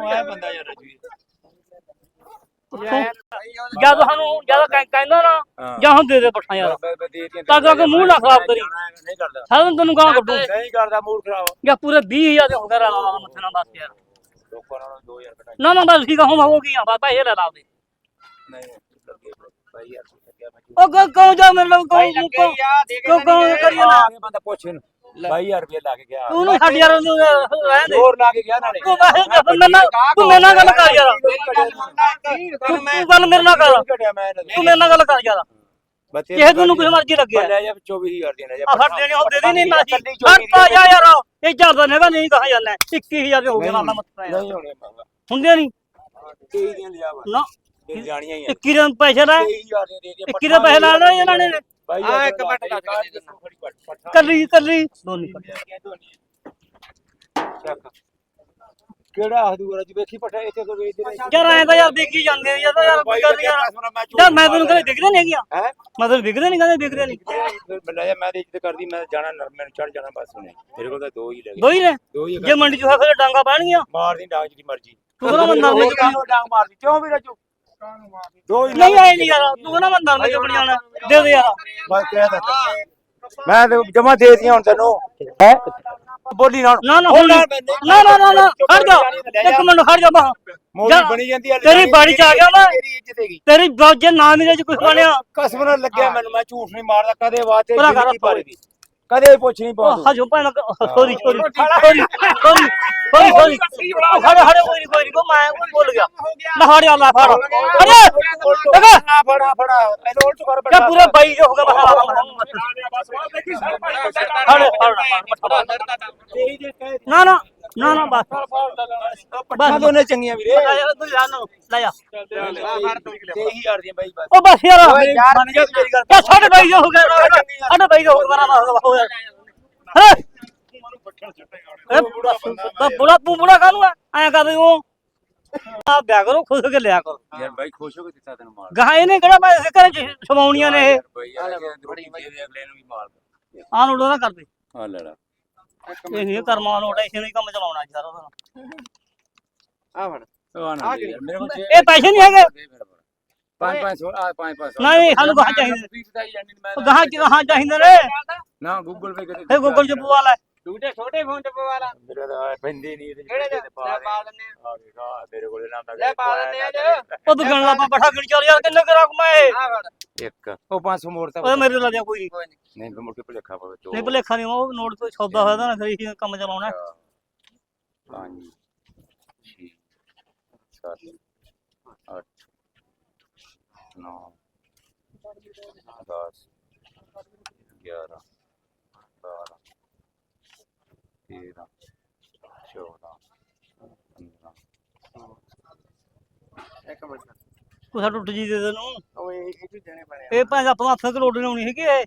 ਕਿੱਥੋਂ ਆਇਆ ਬੰਦਾ ਯਾਰ ਰਾਜੂ ਜਦ ਸਾਨੂੰ ਜਦ ਕਹਿ- ਕਹਿੰਦਾ ਨਾ ਹਾਂ। ਜਾਂ ਹੁਣ ਦੇ ਦੇ ਪੱਠਾ ਯਾਰ। ਤਾਂ ਕਰਕੇ ਮੂੰਹ ਨਾ ਖਰਾਬ ਕਰੀ। ਨਹੀਂ ਕਰਦਾ। ਸਾਰਾ ਦਿਨ ਤੈਨੂੰ ਗਾਲਾਂ ਕੱਢੂ। ਨਹੀਂ ਕਰਦਾ ਮੂਡ ਖਰਾਬ। ਜਾਂ ਪੂਰੇ 20000 ਦੇ ਹੋ ਗਿਆ ਲਾ ਮੱਥੇ ਨਾਲ ਬਸ ਯਾਰ। ਲੋਕਾਂ ਨਾਲ 2000 ਘਟਾ ਨਾ ਨਾ ਬਸ ਠੀਕ ਆ ਹੁਣ ਹੋ ਗਈਆਂ ਬਸ ਪੈਸੇ ਲੈ ਲਾ ਦੇ ਨਹੀਂ ਲੱਗੇ ਭਾਈ ਯਾਰ ਲੱਗਿਆ ਮੈਂ ਉਹ ਕ- ਕੌਣ ਜਾ ਮੇਰੇ ਕੌਣ ਕਿਉਂ ਕੌਣ ਕਰੀਏ ਨਾ? ਬੰਦਾ ਪੁੱਛ ਇਹਨੂੰ। 22000 ਰੁਪਏ ਲਾ ਕੇ ਗਿਆ। ਤੂੰ ਨੂੰ ਛੱਡ ਯਾਰ ਉਹਨੂੰ ਰਹਿਣ ਦੇ। ਹੋਰ ਲਾ ਕੇ ਗਿਆ ਨਾਲੇ। ਤੂੰ ਵੈਸੇ ਜਦ ਮੇਰੇ ਨਾਲ ਤੂੰ ਮੇਰੇ ਨਾਲ ਗੱਲ ਕਰ ਯਾਰ। ਤੂੰ ਤੂੰ ਗੱਲ ਮੇਰੇ ਨਾਲ ਕਰ। ਘਟਿਆ ਮੈਂ ਤੂੰ ਮੇਰੇ ਨਾਲ ਗੱਲ ਕਰ ਯਾਰ। ਬੱਚੇ ਕਿਸੇ ਤੈਨੂੰ ਕੁਝ ਮਰਜ਼ੀ ਲੱਗਿਆ ਲੈ ਜਾ 24000 ਦੀਆਂ ਲੈ ਜਾ ਆ ਫੜ ਦੇਣੇ ਉਹ ਦੇ ਦੇ ਨਹੀਂ ਨਾ ਹਟਾ ਜਾ ਯਾਰ। ਇਹ ਚੱਲਦਾ ਨੇਗਾ ਨਹੀਂ ਕਹਾ ਜਾਂਦਾ 21000 ਦੇ ਹੋ ਗਿਆ ਮਾਮਾ ਮੱਥਾ ਯਾਰ। ਨਹੀਂ ਹੋਣੇ ਮੰਗਾ ਹੁੰਦੇ ਨਹੀਂ। 23 ਦੀਆਂ ਲਿਆ ਵਾ। ਨਾ। ਇਹ ਜਾਣੀਆਂ ਹੀ ਆ। 21 ਦੇ ਪੈਸੇ ਲੈ। 23000 ਦੀਆਂ ਦੇ ਦੇ 21 ਦੇ ਪੈਸੇ ਲਾ ਲੈ ਇਹਨਾਂ ਨੇ। ਭਾਈ ਆ ਇੱਕ ਮਿੰਟ ਦੱਸ ਕੇ ਦੇ ਪੱਠਾ ਕੱਲੀ ਕੱਲੀ। ਦੋਨੀ ਚੱਕ। ਕਿਹੜਾ ਆਖਦੂ ਰਾਜੂ? ਵੇਖੀ ਪੱਠਾ ਇੱਥੇ ਤੋਂ ਵੇਚਦੇ ਨੇ ਯਾਰ ਐਂ ਤਾਂ ਯਾਰ ਦੇਖੀ ਜਾਂਦੇ ਆ ਯਾਰ ਤਾਂ ਯਾਰ ਕੋਈ ਗੱਲ ਨਹੀਂ ਯਾਰ। ਮੈਂ ਤੈਨੂੰ ਕਦੇ ਵਿਕਦੇ ਨਹੀਂ ਹੈਗੀਆਂ ਹੈ? ਮੈਂ ਤੈਨੂੰ ਵਿਕਦੇ ਨਹੀਂ ਕਦੇ ਨਹੀਂ। ਮੈਂ ਜਾ ਮੈਂ ਤੇ ਇੱਜ਼ਤ ਕਰਦੀ ਮੈਂ ਜਾਣਾ ਨਰ- ਮੈਨੂੰ ਚੜ ਜਾਣਾ ਬਸ ਹੁਣੇ। ਮੇਰੇ ਕੋਲ ਤਾਂ ਦੋ ਹੀ ਲੱਗੇ। ਦੋ ਹੀ ਨੇ? ਦੋ ਹੀ ਜੇ ਮੰਡੀ ਚ ਹੋਇਆ ਫਿਰ ਡਾਂਗਾ ਪੈਣਗੀਆਂ? ਮਾਰ ਦੀ ਡਾਂਗ ਜਿਹੜੀ ਮਰਜ਼ੀ। ਤੂੰ ਕਹਿੰਦਾ ਮੈਂ ਨਰਮੇ ਚ ਕਿਉਂ ਡਾਂਗ ਮਾਰਦੀ। ਕਿਉਂ ਵੀ ਰਾਜੂ? ਦੋ ਹੀ ਨਹੀਂ ਆਏ ਨਹੀਂ ਯਾਰ ਤੂੰ ਕਹਿੰਦਾ ਮੈਂ ਨਰਮੇ ਚ ਬਣ ਜਾਣਾ ਦੇ ਦੇ ਯਾਰ। ਬਸ ਕਹਿ ਦਿੱਤਾ। ਮੈਂ ਤੇ ਜਮਾ ਦੇ ਦੀਆਂ ਹੁਣ ਤੈਨੂੰ। ਹੈ? ਬੋਲੀ ਨਾ ਨਾ ਨਾ ਨਾ ਨਾ ਨਾ ਨਾ ਖੜ ਜਾ। ਇੱਕ ਮਿੰਟ ਖੜ ਜਾ ਬਾ ਮੋੜੀ ਬਣੀ ਜਾਂਦੀ ਆ ਤੇਰੀ ਬਾੜੀ ਚ ਆ ਗਿਆ ਮੈਂ। ਤੇਰੀ ਇੱਜ਼ਤ ਹੈਗੀ। ਤੇਰੀ ਬ- ਜੇ ਨਾ ਮੇਰੇ ਚ ਕੁਝ ਬਣਿਆ ਕਸਮ ਨਾਲ ਲੱਗਿਆ ਮੈਨੂੰ ਮੈਂ ਝੂਠ ਨਹੀਂ ਮਾਰਦਾ ਕਦੇ ਵਾਤੇ ਜ਼ਿੰਦਗੀ ਭਰ ਦੀ। ਕਦੇ ਪੁੱਛ ਨਹੀਂ ਪਾਉਂਦਾ ਹਜੋ ਭੈਣ sorry sorry sorry sorry sorry sorry ਖੜੇ ਖੜੇ ਕੋਈ ਨਹੀਂ ਕੋਈ ਨਹੀਂ ਮੈਂ ਭੁੱਲ ਗਿਆ ਨਾ ਹੜ ਜਾ ਲੈ ਫੜ ਅਰੇ ਦੇਖਾ ਫੜਾ ਫੜਾ ਫੜਾ ਇਹਨੂੰ ਉਲਟ ਕਰ ਕਿਆ ਪੂਰਾ ਬਾਈ ਜੋ ਹੋਗਾ ਬਸ ਖੜੇ ਖੜ ਨਾ ਨਾ ਨਾ ਨਾ ਬਸ। ਬਸ ਦੋਨੇ ਚੰਗੀਆਂ ਵੀਰੇ। ਲੈ ਜਾ ਤੂੰ ਜਾ ਨੂੰ। ਲੈ ਜਾ ਯਾਰ ਬਸ। ਉਹ ਬਸ ਯਾਰ। ਯਾਰ ਜਾ ਤੂੰ ਮੇਰੀ ਗੱਲ ਕਿਆ ਸਾਡੇ ਬਾਈ ਜੋ ਹੋ ਗਿਆ। ਸਾਡੇ ਬਾਈ ਜੋ ਹੋ ਗਿਆ। ਹੋ ਗਿਆ। ਹੈ। ਬੁੜਾ ਬੁੜਾ ਤੂੰ ਬੁੜਾ ਕਾਹਨੂੰ ਆ? ਐਂ ਕਰਦੇ ਹੋ ਆ ਬਿਆ ਕਰੋ ਖੁਸ਼ ਹੋ ਕੇ ਲਿਆ ਕਰੋ। ਯਾਰ ਬਾਈ ਖੁਸ਼ ਹੋ ਕੇ ਦਿੱਤਾ ਤੈਨੂੰ ਮਾਰ ਗਾਹ ਇਹਨੇ ਕਿਹੜਾ ਮੈਂ ਇਸੇ ਘਰੇ ਚ ਸਮਾਉਣੀਆਂ ਨੇ ਇਹ? ਯਾਰ ਅਗਲੇ ਨੂੰ ਵੀ ਆਹ ਨੋਟ ਨਾ ਕਰਦੇ ਆ ਲੜਾ ਇਹ ਨਹੀਂ ਕਰਮਾਂ ਨੋਟ ਇਸੇ ਨਹੀਂ ਕੰਮ ਚਲਾਉਣਾ ਸਾਰਾ ਉਹਦਾ। ਆ ਫੜ। ਆ ਨਾ ਦੇ ਯਾਰ ਮੇਰੇ ਕੋਲ ਛੇ- ਇਹ ਪੈਸੇ ਨਹੀਂ ਹੈਗੇ। ਪੰਜ ਪੰਜ ਸੌ ਆ ਪੰਜ ਪੰਜ ਸੌ ਨਹੀਂ, ਸਾਨੂੰ ਗਾਹਾਂ ਚਾਹੀਦੇ। ਦਾ ਹੀ ਉਹ ਗਾਹਾਂ ਚ ਗਾਹਾਂ ਚਾਹੀਦੇ ਨੇ। ਨਾ ਗੂਗਲ ਪੇ ਕਰੇ ਇਹ ਗੂਗਲ ਚ ਪਵਾ ਲੈ। ਛੋਟੇ ਛੋਟੇ ਫੋਨ ਚ ਪਵਾ ਲਾ ਮੇਰਾ ਤਾਂ ਪੈਂਦੇ ਨਹੀਂ ਇਹਦੇ ਕਿਹੜੇ ਚ ਚ ਲੈ ਪਾ ਦਿੰਨੇ ਆ। ਆ ਮੇਰੇ ਕੋਲ ਨਾਮ ਦਾ ਲੈ ਪਾ ਦਿੰਨੇ ਆ ਜੇ। ਉਹ ਤੂੰ ਗਣ ਲਾ ਪਾ ਬਠਾ ਗਣ ਚੱਲ ਯਾਰ ਕਿੰਨੇ ਕਰਾ ਕਮਾਏ ਇੱਕ। ਉਹ 500 ਮੋੜ ਤਾਂ ਉਹ ਮੇਰੇ ਤੋਂ ਲੱਗਿਆ ਕੋਈ। ਕੋਈ ਨਹੀਂ। ਨਹੀਂ ਮੁੜ ਕੇ ਭੁਲੇਖਾ ਪਵੇ ਦੋ ਨਹੀਂ ਭਲੇਖਾ ਨਹੀਂ ਉਹ ਨੋਟ ਤੋਂ ਸੌਦਾ ਹੋਇਆ ਤਾਂ ਨਾ ਫਿਰ ਇਹੀ ਕੰਮ ਚਲਾਉਣਾ। ਹੈ। ਪੰਜ ਛੇ ਸੱਤ ਅੱਠ ਨੌ ਦਸ ਗਿਆਰਾਂ ਬਾਰਾਂ ਤੇਰਾਂ ਚੌਦਾਂ ਪੰਦਰਾਂ ਇੱਕ ਮਿੰਟ ਕੁਛ ਟੁੱਟ ਜੀ ਦੇ ਦੇ ਨੂੰ ਓਏ ਇਹ ਵੀ ਦੇਣੇ ਪੈਣੇ ਇਹ ਭਾਂ ਆਪਾਂ ਹੱਥ ਨਹੀਂ ਆਉਣੀ ਹੈਗੀ ਇਹ।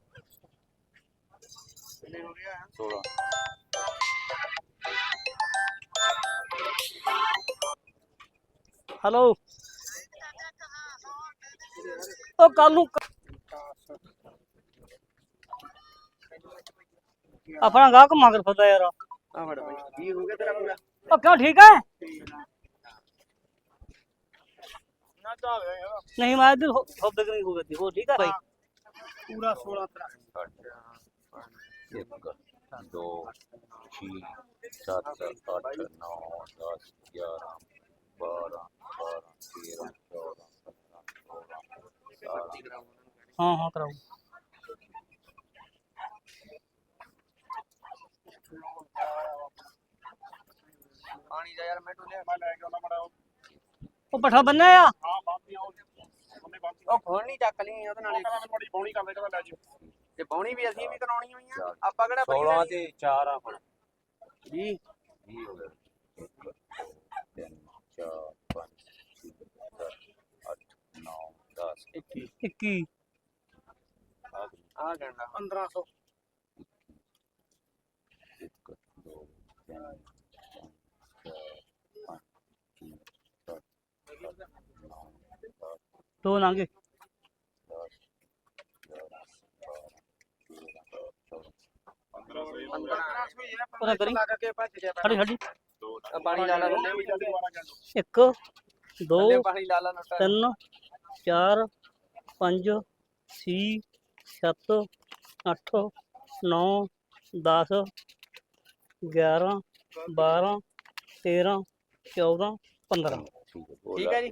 ਕਿੰਨੇ ਹੋ ਗਿਆ ਸੋਲਾਂ। ਹੈਲੋ ਉਹ ਕੱਲ ਨੂੰ ਆਪਣਾ ਗਾਹਕ ਮਗਰ ਫਸਦਾ ਯਾਰ। ਆ ਫੜ ਬਈ ਕੀ ਹੋ ਗਿਆ ਤੇਰਾ ਪੂਰਾ ਉਹ ਕਿਉਂ ਠੀਕ ਹੈ ਨਾ ਤਾਂ ਆ ਗਿਆ ਨਹੀਂ ਮੈਂ ਇਧਰ ਹੱਦ ਨਹੀਂ ਹੋ ਗਈ ਹੋ ਠੀਕ ਹੈ ਭਾਈ ਪੂਰਾ 16 ਤੇਰਾ ਇੱਕ ਦੋ ਛੇ ਸੱਤ ਅੱਠ ਨੌ ਦਸ ਗਿਆਰਾਂ ਬਾਰਾਂ ਬਾਰਾਂ ਤੇਰਾਂ ਚੌਦਾਂ ਪੰਦਰਾਂ ਸੋਲਾਂ ਸਤਾਰਾਂ ਹਾਂ ਹਾਂ ਕਰਾਓ ਪਾਣੀ ਦਾ ਯਾਰ ਮੈਂ ਟੁੱਲਿਆ ਮੈਂ ਲੈ ਕੇ ਆਉਣਾ ਮੜਾ ਉਹ ਪੱਠਾ ਬੰਨਿਆ ਆ? ਉਹ। ਖੋਲ ਨਹੀਂ ਚੱਕ ਲਈ ਉਹਦੇ ਨਾਲ। ਬੜੀ ਬੌਣੀ ਕਰਦੇ ਕਹਿੰਦਾ ਲੈ ਜੀ ਤੇ ਬੌਣੀ ਵੀ ਅਸੀਂ ਵੀ ਕਰਾਉਣੀ ਹੋਈਆਂ ਆਪਾਂ ਕਿਹੜਾ ਬੜੀ 16 ਤੇ 4 ਆ ਹੁਣ। ਜੀ 20 ਹੋ 1 3 4 5 6 7 8 9 10 21 21 ਆ। ਗੰਡਾ 1500 1 2 3 ਦੋ ਲਾਂਗੇ 1500 ਕਰੀ ਲੱਗ ਕੇ ਪਾਣੀ ਲਾ ਇੱਕ ਦੋ ਤਿੰਨ ਚਾਰ ਪੰਜ, ਛੇ, ਸੱਤ, ਅੱਠ, ਨੌ 10 11 12 13 14 15 ਠੀਕ ਹੈ ਜੀ।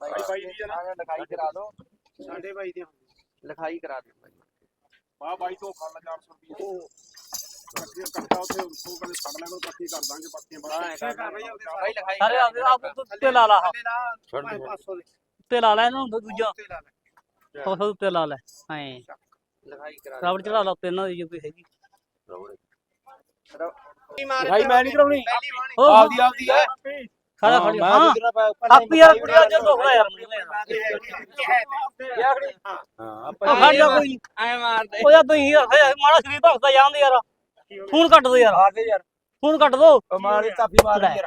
ਕੇ ਲਿਖਣ ਲਾ ਦਿਓ। ਭਾਈ ਭਾਈ ਦੀ ਲਿਖਾਈ ਕਰਾ ਦਿਓ। ਸਾਡੇ ਭਾਈ ਦੀ ਲਿਖਾਈ ਕਰਾ ਦਿਓ ਭਾਈ। ਆ ਬਾਈ ਤੋਂ ਫੜ ਲੈ 400 ਰੁਪਏ ਕੱਟੀਆਂ ਕੱਟਾ ਉੱਥੇ ਉਹ ਕਹਿੰਦੇ ਛੱਡ ਲੈ ਕੋਲ ਇਕੱਠੀ ਕਰ ਦਾਂਗੇ ਬੱਤੀਆਂ ਹਾਂ ਬੜਾ ਇਹ ਕਰ ਭਾਈ ਲਿਖਾਈ ਸਾਰੇ ਆਪ ਆਪ ਉੱਤੇ ਲਾ ਲਾ ਆਹ, ਛੱਡ ਦਿਓ। ਉੱਤੇ ਲਾ ਲੈ ਇਹਨੂੰ ਦੂਜਾ। ਸੌ ਸੌ ਉੱਤੇ ਲਾ ਲੈ। ਐ ਲਿਖਾਈ ਕਰਾ ਰਾਵੜ ਚੜਾ ਲਾ ਉੱਤੇ ਇਹਨਾਂ ਦੀ ਜੇ ਕੋਈ ਹੈਗੀ। ਦਿਓ ਭਾਈ ਮੈਂ ਨਹੀਂ ਕਰਾਉਣੀ। ਪਹਿਲੀ ਬਾਣੀ ਉਹ ਆਪਦੀ ਆਪਦੀ ਹੈ। ਖੜਾ ਖੜੀ ਹਾਂ ਆਪ ਯਾਰ ਕੁੜੀਆਂ ਜੇ ਦੁਖਦਾ ਯਾਰ ਹਾਂ ਜਾ ਕੋਈ। ਨੀ। ਐ ਮਾਰਦੇ। ਉਹ ਯਾਰ ਤੁਸੀਂ ਮਾੜਾ ਸਰੀਰ ਭਖਦਾ ਜਾਂਦੇ ਯਾਰ। ਫੋਨ ਕੱਟ ਦੋ ਯਾਰ। ਯਾਰ। ਫੋਨ ਕੱਟ ਦੋ। ਮਾਰੀ ਕਾਫੀ ਮਾਰ ਲੈ। ਯਾਰ।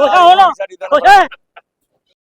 ਆ ਹੁਣ ਖੁਸ਼ ਹੈ